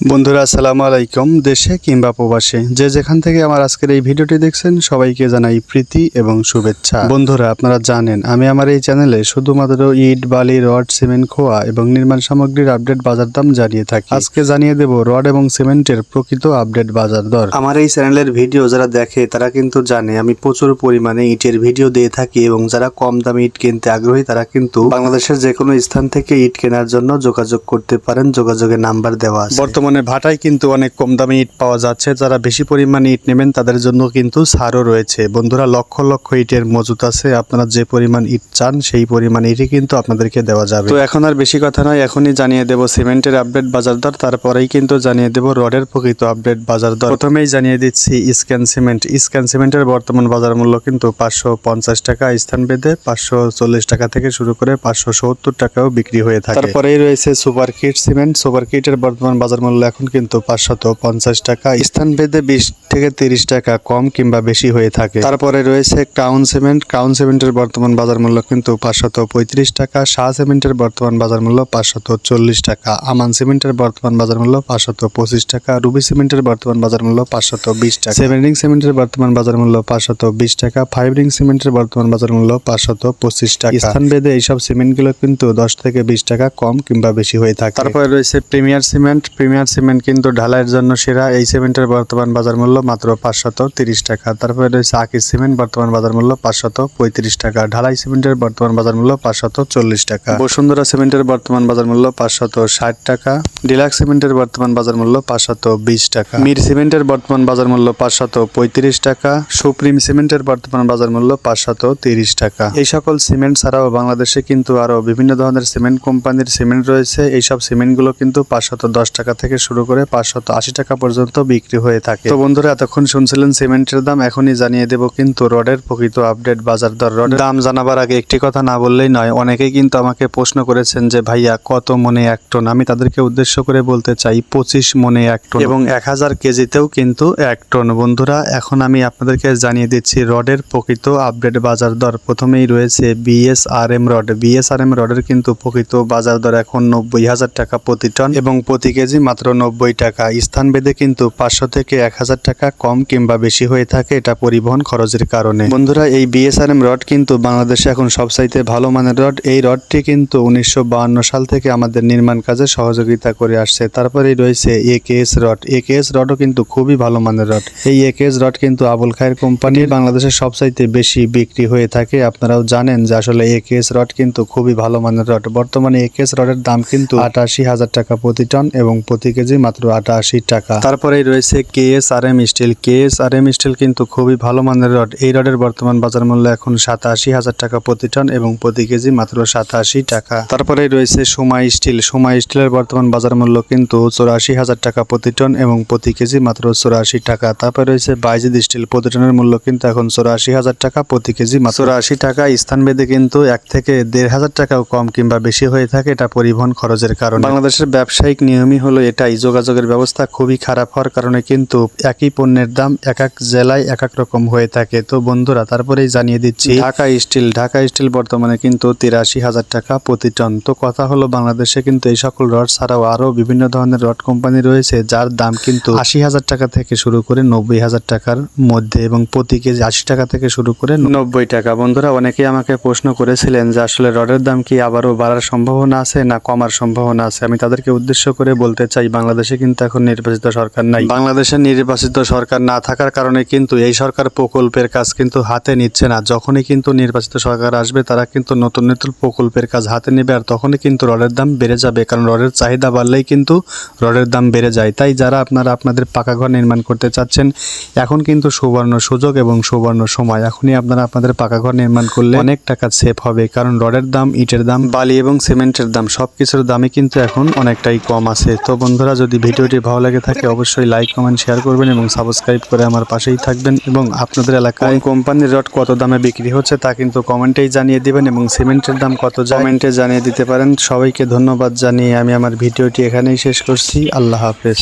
বন্ধুরা, আসসালামু আলাইকুম দেশে কিংবা প্রবাসে। যে যেখান থেকে আমার আজকের এই ভিডিওটি দেখছেন, সবাইকে জানাই প্রীতি এবং শুভেচ্ছা। বন্ধুরা, আপনারা জানেন, আমি আমার এই চ্যানেলে শুধুমাত্র ইট, বালি, রড, সিমেন্ট, খোয়া এবং নির্মাণ সামগ্রীর আপডেট বাজার দাম জানিয়ে থাকি। আজকে জানিয়ে দেব রড এবং সিমেন্টের প্রকৃত আপডেট বাজার দর। আমার এই চ্যানেলের ভিডিও যারা দেখে, তারা কিন্তু জানে, আমি প্রচুর পরিমাণে ইটের ভিডিও দিয়ে থাকি এবং যারা কম দামে ইট কিনতে আগ্রহী, তারা কিন্তু বাংলাদেশের যে কোনো স্থান থেকে ইট কেনার জন্য যোগাযোগ করতে পারেন। যোগাযোগের নাম্বার দেওয়া আছে। বর্তমানে ভাটায় কিন্তু অনেক কম দামে ইট পাওয়া যাচ্ছে। যারা বেশি পরিমাণে ইট নেবেন তাদের জন্য কিন্তু ছাড়ও রয়েছে। বন্ধুরা লক্ষ লক্ষ ইটের মজুত আছে। আপনারা যে পরিমাণ ইট চান সেই পরিমাণ ইটই কিন্তু আপনাদেরকে দেওয়া যাবে। তো এখন আর বেশি কথা নয় এখনই জানিয়ে দেব সিমেন্টের আপডেট বাজার দর। তারপরেই কিন্তু জানিয়ে দেব রডের প্রকৃত আপডেট বাজার দর। প্রথমেই জানিয়ে দিচ্ছি স্ক্যান সিমেন্ট। স্ক্যান সিমেন্টের বর্তমান বাজার মূল্য কিন্তু পাঁচশো পঞ্চাশ টাকা স্থান বেঁধে পাঁচশো চল্লিশ টাকা থেকে শুরু করে পাঁচশো সত্তর টাকাও বিক্রি হয়ে থাকে। তারপরেই রয়েছে সুপার কিট সিমেন্ট। সুপার কিটের বর্তমান বাজার মূল্য এখন কিন্তু পাঁচশত পঞ্চাশ টাকা। স্থান ভেদে বিশ থেকে তিরিশ টাকা কম কিংবা বেশি হয়ে থাকে। তারপরে রয়েছে ক্রাউন সিমেন্ট ক্রাউন সিমেন্টের বর্তমান বাজার মূল্য কিন্তু পাঁচশত পঁয়ত্রিশ টাকা। শাহ সিমেন্টের বর্তমান বাজার মূল্য পাঁচশত চল্লিশ টাকা। আমান সিমেন্টের বর্তমান বাজার মূল্য পাঁচশত পঁচিশ টাকা। রুবি সিমেন্টের বর্তমান বাজার মূল্য পাঁচশত বিশ টাকা। সেভেন রিং সিমেন্টের বর্তমান বাজার মূল্য পাঁচশত বিশ টাকা। ফাইভ রিং সিমেন্টের বর্তমান বাজার মূল্য পাঁচশত পঁচিশ টাকা। স্থান ভেদে এইসব সিমেন্টগুলো কিন্তু দশ থেকে বিশ টাকা কম কিংবা বেশি হয়ে থাকে। তারপরে রয়েছে প্রিমিয়ার সিমেন্ট প্রিমিয়ার সিমেন্ট কিন্তু ঢালাইয়ের জন্য সেরা। এই সিমেন্টের বর্তমান বাজার মূল্য মাত্র পাঁচশত তিরিশ টাকা। তারপরে রয়েছে আকিস সিমেন্ট, বর্তমান বাজার মূল্য পাঁচশত পঁয়ত্রিশ টাকা। ঢালাই সিমেন্টের বর্তমান বাজার মূল্য পাঁচশত চল্লিশ টাকা। বসুন্ধরা সিমেন্টের বর্তমান বাজার মূল্য পাঁচশত ষাট টাকা। ডিলাক্স সিমেন্টের বর্তমান বাজার মূল্য পাঁচশত বিশ টাকা। মির সিমেন্টের বর্তমান বাজার মূল্য পাঁচশত পঁয়ত্রিশ টাকা। সুপ্রিম সিমেন্টের বর্তমান বাজার মূল্য পাঁচশত তিরিশ টাকা। এই সকল সিমেন্ট ছাড়াও বাংলাদেশে কিন্তু আরও বিভিন্ন ধরনের সিমেন্ট কোম্পানির সিমেন্ট রয়েছে। এইসব সিমেন্টগুলো কিন্তু পাঁচশত দশ টাকা থেকে শুরু করে পাঁচশত আশি টাকা পর্যন্ত বিক্রি হয়ে থাকে। তো বন্ধুরা এতক্ষণ শুনছিলেন সিমেন্টের দাম, এখনই জানিয়ে দেব কিন্তু রডের প্রকৃত আপডেট, বাজার দর রডের। দাম জানাবার আগে একটি কথা না বললেই নয়, অনেকেই কিন্তু আমাকে প্রশ্ন করেছেন যে, ভাইয়া, কত মনে এক টন? আমি তাদেরকে উদ্দেশ্য করে বলতে চাই, পঁচিশ মনে এক টন। এবং এক হাজার কেজিতেও কিন্তু এক টন। বন্ধুরা, এখন আমি আপনাদেরকে জানিয়ে দিচ্ছি, রডের প্রকৃত আপডেট, বাজার দর। প্রথমেই রয়েছে বিএসআরএম রড। বিএসআরএম রডের কিন্তু প্রকৃত বাজার দর এখন নব্বই হাজার টাকা প্রতি টন এবং প্রতি কেজি মাত্র নব্বই টাকা। স্থান ভেদে কিন্তু পাঁচশো থেকে এক হাজার টাকা কম কিংবা বেশি হয়ে থাকে, এটা পরিবহন খরচের কারণে। বন্ধুরা, এই বিএসআরএম রড কিন্তু বাংলাদেশে এখন সবচাইতে ভালো মানের রড। এই রডটি কিন্তু উনিশশো সাল থেকে আমাদের নির্মাণ কাজে সহযোগিতা করে আসছে। তারপরেই রয়েছে একেএস রড। একেএস রডও কিন্তু খুবই ভালো মানের রড। এই এ কে এস রড কিন্তু আবুল খায়ের কোম্পানির বাংলাদেশের সবচাইতে বেশি বিক্রি হয়ে থাকে। আপনারাও জানেন যে আসলে এ কে এস রড কিন্তু খুবই ভালো মানের রড। বর্তমানে এ কে এস রডের দাম কিন্তু আটাশি হাজার টাকা প্রতি টন এবং প্রতি কেজি মাত্র আটাশি টাকা। তারপরেই রয়েছে K S R M steel KS R M steel কিন্তু খুবই ভালো মানের রড। এই রডের বর্তমান বাজার মূল্য এখন সাতাশি হাজার টাকা প্রতি টন এবং প্রতি কেজি মাত্র সাতাশি টাকা। তারপরেই রয়েছে সোমা স্টিল। সোমা স্টিলের বর্তমান বাজার মূল্য কিন্তু চৌরাশি হাজার টাকা প্রতি টন এবং প্রতি কেজি মাত্র চৌরাশি টাকা। তারপরে রয়েছে বাইজিদ স্টিল। প্রতি টনের মূল্য কিন্তু এখন চৌরাশি হাজার টাকা প্রতি কেজি মাত্র। চৌরাশি টাকা স্থান ভেদে কিন্তু এক থেকে দেড় হাজার টাকাও কম কিংবা বেশি হয়ে থাকে এটা পরিবহন খরচের কারণে। বাংলাদেশের ব্যবসায়িক নিয়মই হলো এটাই। যোগাযোগের ব্যবস্থা খুবই খারাপ হওয়ার কারণে কিন্তু একই পণ্যের দাম এক এক জেলায় এক এক রকম হয়ে থাকে। তো বন্ধুরা, তারপরেই জানিয়ে দিচ্ছি, ঢাকা স্টিল ঢাকা স্টিল বর্তমানে কিন্তু তিরাশি হাজার টাকা প্রতি টন। তো কথা হলো, বাংলাদেশে কিন্তু এই সকল রড ছাড়াও আরও বিভিন্ন ধরনের রড কোম্পানি রয়েছে, যার দাম কিন্তু আশি হাজার টাকা থেকে শুরু করে নব্বই হাজার টাকার মধ্যে এবং প্রতি কেজি আশি টাকা থেকে শুরু করে নব্বই টাকা। বন্ধুরা, অনেকেই আমাকে প্রশ্ন করেছিলেন যে আসলে রডের দাম কি আবারও বাড়ার সম্ভাবনা আছে না কমার সম্ভাবনা আছে? আমি তাদেরকে উদ্দেশ্য করে বলতে চাই, বাংলাদেশে কিন্তু এখন নির্বাচিত সরকার নাই। বাংলাদেশের নির্বাচিত সরকার না থাকার কারণে কিন্তু এই সরকার প্রকল্পের কাজ কিন্তু হাতে নিচ্ছে না। যখনই কিন্তু নির্বাচিত সরকার আসবে, তারা কিন্তু নতুন নতুন প্রকল্পের কাজ হাতে নেবে আর তখনই কিন্তু রডের দাম বেড়ে যাবে। কারণ রডের চাহিদা বাড়লেই কিন্তু রডের দাম বেড়ে যায়। তাই যারা আপনারা আপনাদের পাকা ঘর নির্মাণ করতে চাচ্ছেন, এখন কিন্তু সুবর্ণ সুযোগ এবং সুবর্ণ সময়। এখনই আপনারা আপনাদের পাকা ঘর নির্মাণ করলে অনেক টাকা সেভ হবে। কারণ রডের দাম, ইটের দাম, বালি এবং সিমেন্টের দাম সব কিছুর দামই কিন্তু এখন অনেকটাই কম আছে। তো বন্ধুরা, যদি ভিডিওটি ভালো লাগে থাকে, অবশ্যই লাইক কমেন্ট শেয়ার করবেন এবং সাবস্ক্রাইব করে আমার পাশেই থাকবেন এবং আপনাদের এলাকায় কোম্পানির রড কত দামে বিক্রি হচ্ছে তা কিন্তু কমেন্টেই জানিয়ে দিবেন এবং সিমেন্টের দাম কত কমেন্টে জানিয়ে দিতে পারেন। সবাইকে ধন্যবাদ জানিয়ে আমি আমার ভিডিওটি এখানেই শেষ করছি। আল্লাহ হাফেজ।